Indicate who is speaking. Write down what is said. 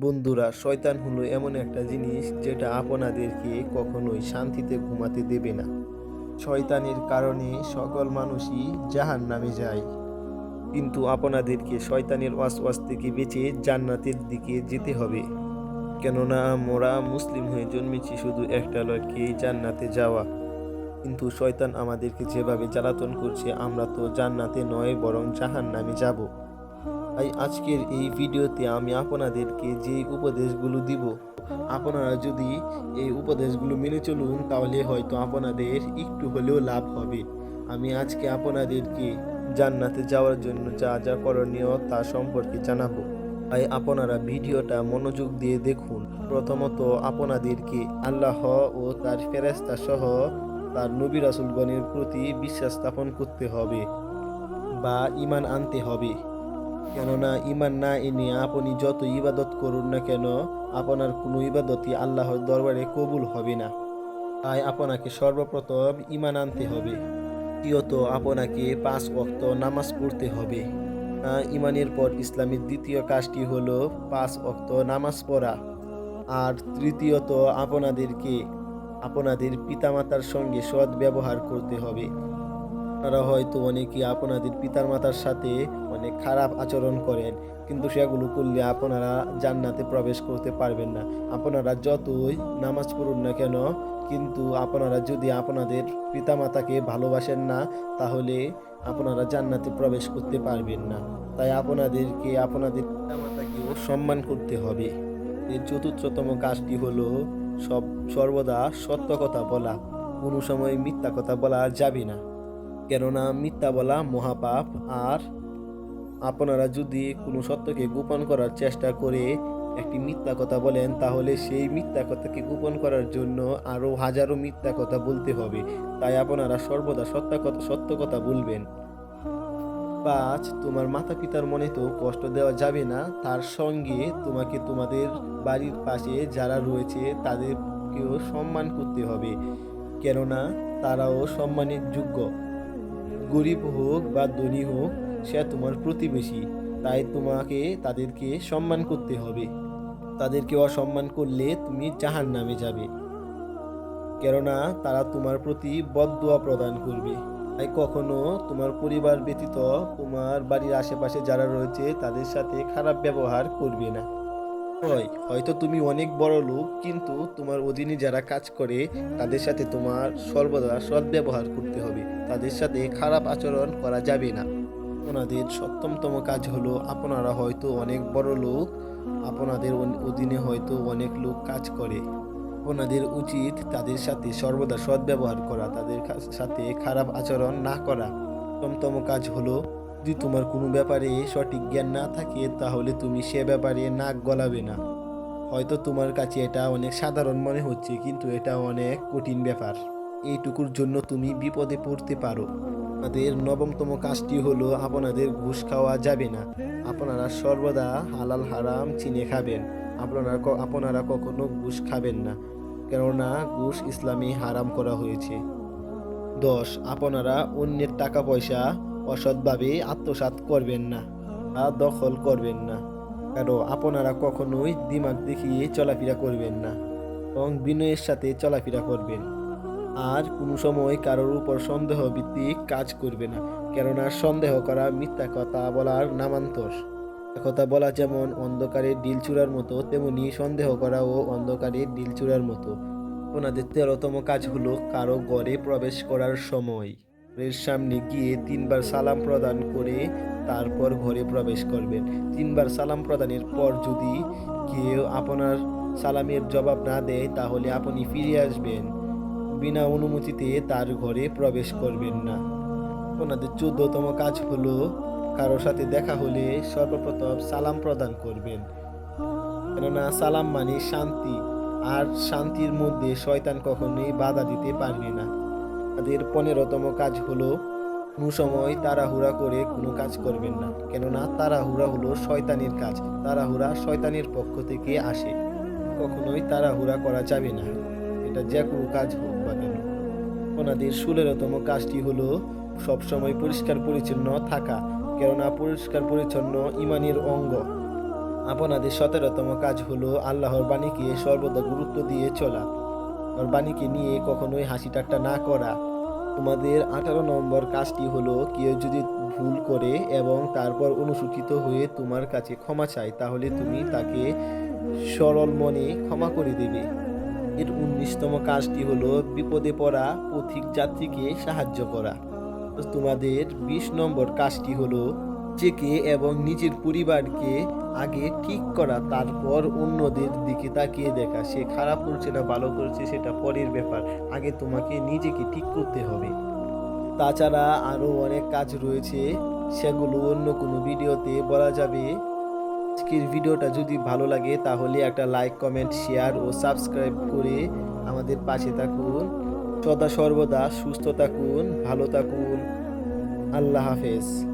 Speaker 1: বন্ধুরা, শয়তান হলো এমন একটা জিনিস যেটা আপনাদেরকে কখনোই শান্তিতে ঘুমাতে দেবে না। শয়তানের কারণে সকল মানুষই জাহান নামে যায়। কিন্তু আপনাদেরকে শয়তানের ওয়াসওয়াস থেকে বেঁচে জান্নাতের দিকে যেতে হবে। কেননা আমরা মুসলিম হয়ে জন্মেছি শুধু একটা লক্ষ্যে জান্নাতে যাওয়া। কিন্তু শয়তান আমাদেরকে যেভাবে জ্বালাতন করছে, আমরা তো জান্নাতে নয়, বরং জাহান নামে যাব। তাই আজকের এই ভিডিওতে আমি আপনাদেরকে যে উপদেশগুলো দিব, আপনারা যদি এই উপদেশগুলো মেনে চলুন, তাহলে হয়তো আপনাদের একটু হলেও লাভ হবে। আমি আজকে আপনাদেরকে জান্নাতে যাওয়ার জন্য যা যা করণীয় তা সম্পর্কে জানাব। তাই আপনারা ভিডিওটা মনোযোগ দিয়ে দেখুন। প্রথমত আপনাদেরকে আল্লাহ ও তার ফেরেস্তা সহ তার নবী রাসুলগণের প্রতি বিশ্বাস স্থাপন করতে হবে বা ইমান আনতে হবে। কেননা ইমান না এনে আপনি যত ইবাদত করুন না কেন, আপনার কোনো ইবাদতই আল্লাহর দরবারে কবুল হবে না। তাই আপনাকে সর্বপ্রথম ইমান আনতে হবে। দ্বিতীয়ত, আপনাকে পাঁচ ওয়াক্ত নামাজ পড়তে হবে। ইমানের পর ইসলামের দ্বিতীয় কাজটি হলো পাঁচ ওয়াক্ত নামাজ পড়া। আর তৃতীয়ত, আপনাদেরকে, আপনাদের পিতামাতার সঙ্গে সৎ ব্যবহার করতে হবে। আপনারা হয়তো অনেকে আপনাদের পিতার মাতার সাথে অনেক খারাপ আচরণ করেন, কিন্তু সেগুলো করলে আপনারা জান্নাতে প্রবেশ করতে পারবেন না। আপনারা যতই নামাজ পড়ুন না কেন, কিন্তু আপনারা যদি আপনাদের পিতামাতাকে ভালোবাসেন না, তাহলে আপনারা জান্নাতে প্রবেশ করতে পারবেন না। তাই আপনাদেরকে, আপনাদের পিতামাতাকেও সম্মান করতে হবে। এর চতুর্থতম কাজটি হলো সব, সর্বদা সত্য কথা বলা। কোনো সময় মিথ্যা কথা বলা যাবে না। কেননা মিথ্যা বলা মহাপাপ, আর আপনারা যদি কোনো সত্যকে গোপন করার চেষ্টা করে একটি মিথ্যা কথা বলেন, তাহলে সেই মিথ্যা কথাকে গোপন করার জন্য আরও হাজারো মিথ্যা কথা বলতে হবে। তাই আপনারা সর্বদা সত্য কথা সত্য কথা বলবেন। পাঁচ, তোমার মাতা পিতার মনে তো কষ্ট দেওয়া যাবে না। তার সঙ্গে তোমাকে তোমাদের বাড়ির পাশে যারা রয়েছে, তাদেরকেও সম্মান করতে হবে। কেননা তারাও সম্মানের যোগ্য। গরিব হোক বা ধনী হোক, সে তোমার প্রতিবেশী। তাই তোমাকে তাদেরকে সম্মান করতে হবে। তাদেরকে অসম্মান করলে তুমি জাহান নামে যাবে। কেননা তারা তোমার প্রতি বদদোয়া প্রদান করবে। তাই কখনো তোমার পরিবার ব্যতীত তোমার বাড়ির আশেপাশে যারা রয়েছে, তাদের সাথে খারাপ ব্যবহার করবে না। হয়। হয়তো তুমি অনেক বড় লোক, কিন্তু তোমার অধীনে যারা কাজ করে, তাদের সাথে তোমার সর্বদা সৎ ব্যবহার করতে হবে। তাদের সাথে খারাপ আচরণ করা যাবে না। আপনাদের সপ্তমতম কাজ হলো, আপনারা হয়তো অনেক বড় লোক, আপনাদের অধীনে হয়তো অনেক লোক কাজ করে। আপনাদের উচিত তাদের সাথে সর্বদা সৎ ব্যবহার করা, তাদের সাথে খারাপ আচরণ না করা। সপ্তমতম কাজ হলো যদি তোমার কোনো ব্যাপারে সঠিক জ্ঞান না থাকে, তাহলে তুমি সে ব্যাপারে নাক গলাবে না। হয়তো তোমার কাছে এটা অনেক সাধারণ মনে হচ্ছে, কিন্তু এটা অনেক কঠিন ব্যাপার। এইটুকুর জন্য তুমি বিপদে পড়তে পারো। আপনাদের নবমতম কাজটি হলো, আপনাদের ঘুষ খাওয়া যাবে না। আপনারা সর্বদা হালাল হারাম চিনে খাবেন। আপনারা আপনারা কখনো ঘুষ খাবেন না, কেননা ঘুষ ইসলামে হারাম করা হয়েছে। দশ, আপনারা অন্যের টাকা পয়সা অসৎভাবে আত্মসাৎ করবেন না বা দখল করবেন না। কারণ আপনারা কখনোই দিমাগ দেখিয়ে চলাফেরা করবেন না এবং বিনয়ের সাথে চলাফেরা করবেন। আর কোনো সময় কারোর উপর সন্দেহ ভিত্তিক কাজ করবে না। কেননা সন্দেহ করা মিথ্যা কথা বলার নামান্তর। কথা বলা যেমন অন্ধকারে ডিল চূড়ার মতো, তেমনি সন্দেহ করাও অন্ধকারে ডিল চূড়ার মতো। ওনাদের তেরোতম কাজ হলো কারও গড়ে প্রবেশ করার সময়। ঘরের সামনে গিয়ে তিনবার সালাম প্রদান করে তারপর ঘরে প্রবেশ করবেন। তিনবার সালাম প্রদানের পর যদি কেউ আপনার সালামের জবাব না দেয়, তাহলে আপনি ফিরে আসবেন। বিনা অনুমতিতে তার ঘরে প্রবেশ করবেন না। ওনাদের চোদ্দতম কাজ হলো কারোর সাথে দেখা হলে সর্বপ্রথম সালাম প্রদান করবেন। কেননা সালাম মানে শান্তি, আর শান্তির মধ্যে শয়তান কখনোই বাধা দিতে পারবে না। তাদের পনেরোতম কাজ হলো কোনো সময় তাড়াহুড়া করে কোনো কাজ করবেন না। কেননা তাড়াহুড়া হলো শয়তানের কাজ। তাড়াহুড়া শয়তানের পক্ষ থেকে আসে। কখনোই তাড়াহুড়া করা যাবে না। এটা যে কোনো কাজ হোক বা কেন। ওনাদের ষোলোতম কাজটি হলো সবসময় পরিষ্কার পরিচ্ছন্ন থাকা। কেননা পরিষ্কার পরিচ্ছন্ন ইমানের অঙ্গ। আপনাদের সতেরোতম কাজ হলো আল্লাহর বাণীকে সর্বদা গুরুত্ব দিয়ে চলা। আর বাণীকে নিয়ে কখনোই হাসি ঠাট্টা না করা। তোমাদের আঠারো নম্বর কাজটি হলো কেউ যদি ভুল করে এবং তারপর অনুসূচিত হয়ে তোমার কাছে ক্ষমা চায়, তাহলে তুমি তাকে সরল মনে ক্ষমা করে দেবে। এর উনিশতম কাজটি হলো বিপদে পড়া পথিক যাত্রীকে সাহায্য করা। তোমাদের বিশ নম্বর কাজটি হলো নিজেকে এবং নিজের পরিবারকে আগে ঠিক করা, তারপর অন্যদের দিকে তাকিয়ে দেখা। সে খারাপ করছে না, ভালো করছে, সেটা পরের ব্যাপার। আগে তোমাকে নিজেকে ঠিক করতে হবে। তাছাড়া আরও অনেক কাজ রয়েছে, সেগুলো অন্য কোনো ভিডিওতে বলা যাবে। আজকের ভিডিওটা যদি ভালো লাগে, তাহলে একটা লাইক, কমেন্ট, শেয়ার ও সাবস্ক্রাইব করে আমাদের পাশে থাকুন। সদা সর্বদা সুস্থ থাকুন, ভালো থাকুন। আল্লাহ হাফেজ।